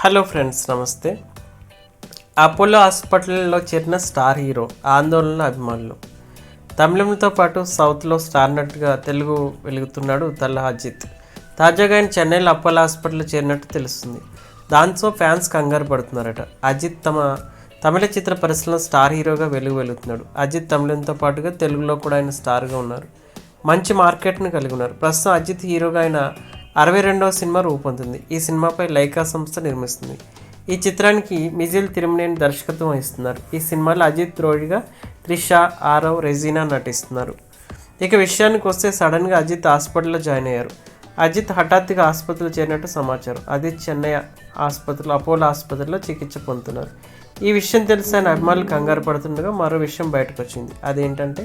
Hello friends నమస్తే. Apollo హాస్పిటల్లో చేరిన స్టార్ హీరో ఆందోళన అభిమానులు. తమిళంతో పాటు సౌత్లో స్టార్ నటుగా తెలుగు వెలుగుతున్నాడు తల్ల అజిత్. తాజాగా ఆయన చెన్నైలో అపోలో హాస్పిటల్లో చేరినట్టు తెలుస్తుంది. దాంతో ఫ్యాన్స్ కంగారు పడుతున్నారట. అజిత్ తమ తమిళ చిత్ర పరిశ్రమలో స్టార్ హీరోగా వెలుగు వెలుగుతున్నాడు. అజిత్ తమిళంతో పాటుగా తెలుగులో కూడా ఆయన స్టార్గా ఉన్నారు. మంచి మార్కెట్ను కలిగి ఉన్నారు. ప్రస్తుతం అజిత్ హీరోగా ఆయన అరవై రెండవ సినిమా రూపొందుతుంది ఈ సినిమాపై లైకా సంస్థ నిర్మిస్తుంది. ఈ చిత్రానికి మిజిల్ తిరుమనేని దర్శకత్వం వహిస్తున్నారు. ఈ సినిమాలో అజిత్ రోడ్గా త్రిష ఆరవ్ రెజీనా నటిస్తున్నారు. ఇక విషయానికి వస్తే సడన్గా అజిత్ హాస్పిటల్లో జాయిన్ అయ్యారు. అజిత్ హఠాత్తుగా ఆసుపత్రిలో చేరినట్టు సమాచారం. అజిత్ చెన్నై ఆసుపత్రిలో అపోలో ఆసుపత్రిలో చికిత్స పొందుతున్నారు. ఈ విషయం తెలిసి ఆయన అభిమానులు కంగారు పడుతుండగా మరో విషయం బయటకు వచ్చింది అదేంటంటే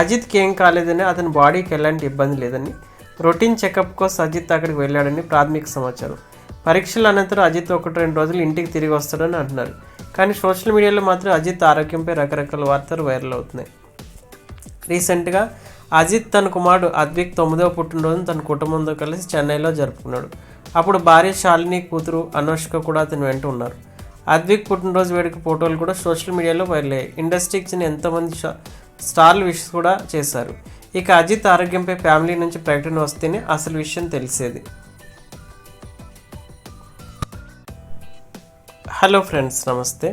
అజిత్కి ఏం కాలేదని అతని బాడీకి ఎలాంటి ఇబ్బంది లేదని రొటీన్ చెకప్ కోసం అజిత్ అక్కడికి వెళ్ళాడని ప్రాథమిక సమాచారం. పరీక్షల అనంతరం అజిత్ ఒకటి రెండు రోజులు ఇంటికి తిరిగి వస్తాడని అంటున్నారు. కానీ సోషల్ మీడియాలో మాత్రం అజిత్ ఆరోగ్యంపై రకరకాల వార్తలు వైరల్ అవుతున్నాయి. రీసెంట్గా అజిత్ తన కుమారుడు అద్విక్ తొమ్మిదవ పుట్టినరోజును తన కుటుంబంతో కలిసి చెన్నైలో జరుపుకున్నాడు. అప్పుడు భార్య శాలిని కూతురు అనుష్క కూడా అతని వెంట ఉన్నారు. అద్విక్ పుట్టినరోజు వేడుక ఫోటోలు కూడా సోషల్ మీడియాలో వైరల్ అయ్యాయి. ఇండస్ట్రీకి చెందిన ఎంతోమంది స్టార్లు విష్ కూడా చేశారు. ఇక అజిత్ ఆరోగ్యంపై ఫ్యామిలీ నుంచి ప్రకటన వస్తేనే అసలు విషయం తెలిసేది. హలో ఫ్రెండ్స్ నమస్తే.